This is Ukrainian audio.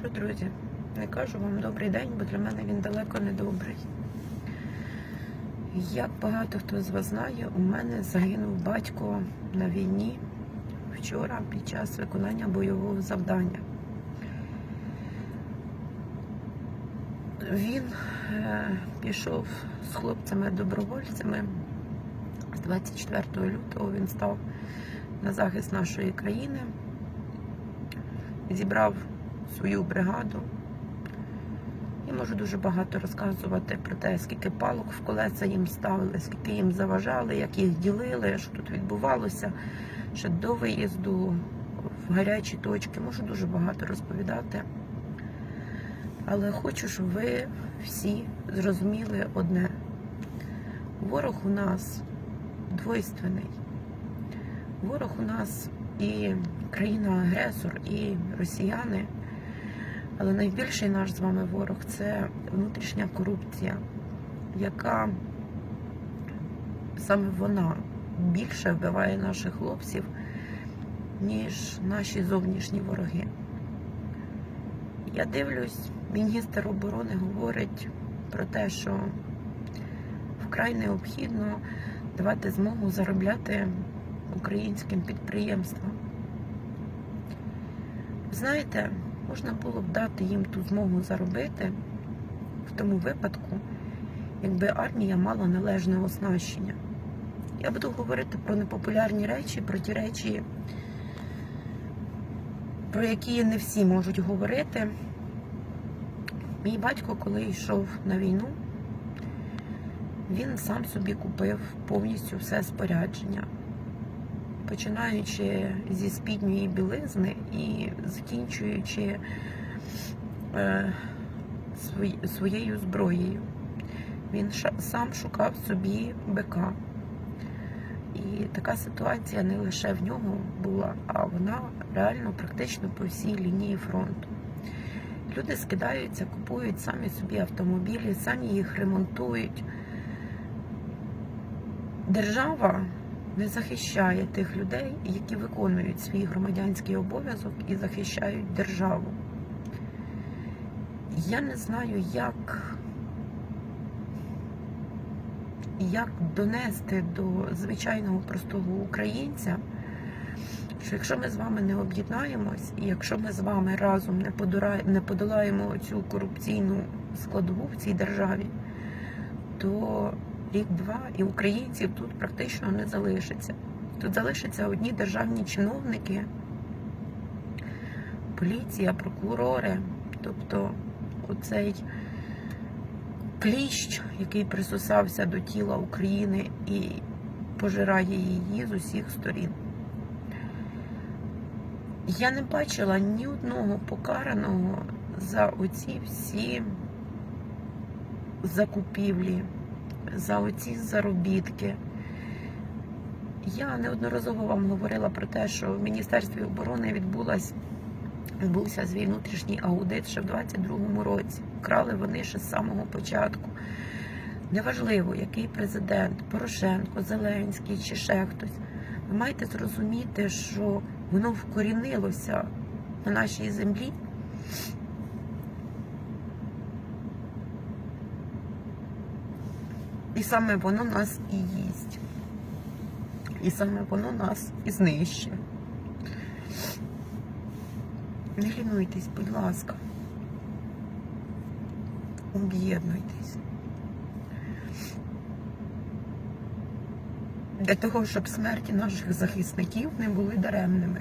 що, друзі, не кажу вам добрий день, бо для мене він далеко не добрий. Як багато хто з вас знає, у мене загинув батько на війні вчора під час виконання бойового завдання. Він е, пішов з хлопцями-добровольцями. З 24 лютого він став на захист нашої країни, зібрав свою бригаду. Я можу дуже багато розказувати про те, скільки палок в колеса їм ставили, скільки їм заважали, як їх ділили, що тут відбувалося ще до виїзду в гарячі точки. Можу дуже багато розповідати. Але хочу, щоб ви всі зрозуміли одне. Ворог у нас двойственний. Ворог у нас і країна-агресор, і росіяни. Але найбільший наш з вами ворог це внутрішня корупція, яка саме вона більше вбиває наших хлопців, ніж наші зовнішні вороги. Я дивлюсь, міністр оборони говорить про те, що вкрай необхідно давати змогу заробляти українським підприємствам. Знаєте, можна було б дати їм ту змогу заробити в тому випадку, якби армія мала належне оснащення. Я буду говорити про непопулярні речі, про ті речі, про які не всі можуть говорити. Мій батько, коли йшов на війну, він сам собі купив повністю все спорядження, починаючи зі спідньої білизни і закінчуючи е, своєю зброєю. Він ша, сам шукав собі БК. І така ситуація не лише в нього була, а вона реально практично по всій лінії фронту. Люди скидаються, купують самі собі автомобілі, самі їх ремонтують. Держава не захищає тих людей, які виконують свій громадянський обов'язок і захищають державу. Я не знаю, як, як донести до звичайного простого українця, що якщо ми з вами не об'єднаємось, і якщо ми з вами разом не подора- не подолаємо цю корупційну складову в цій державі, то рік-два і українців тут практично не залишиться. Тут залишаться одні державні чиновники, поліція, прокурори, тобто оцей кліщ, який присосався до тіла України і пожирає її з усіх сторін. Я не бачила ні одного покараного за оці всі закупівлі, за оці заробітки. Я неодноразово вам говорила про те, що в Міністерстві оборони відбувся свій внутрішній аудит ще в 22-му році. Крали вони ще з самого початку. Неважливо, який президент, Порошенко, Зеленський чи ще хтось. Ви маєте зрозуміти, що воно вкорінилося на нашій землі. І саме воно нас і їсть. І саме воно нас і знищує. Не лінуйтесь, будь ласка. Об'єднуйтесь. Для того, щоб смерті наших захисників не були даремними.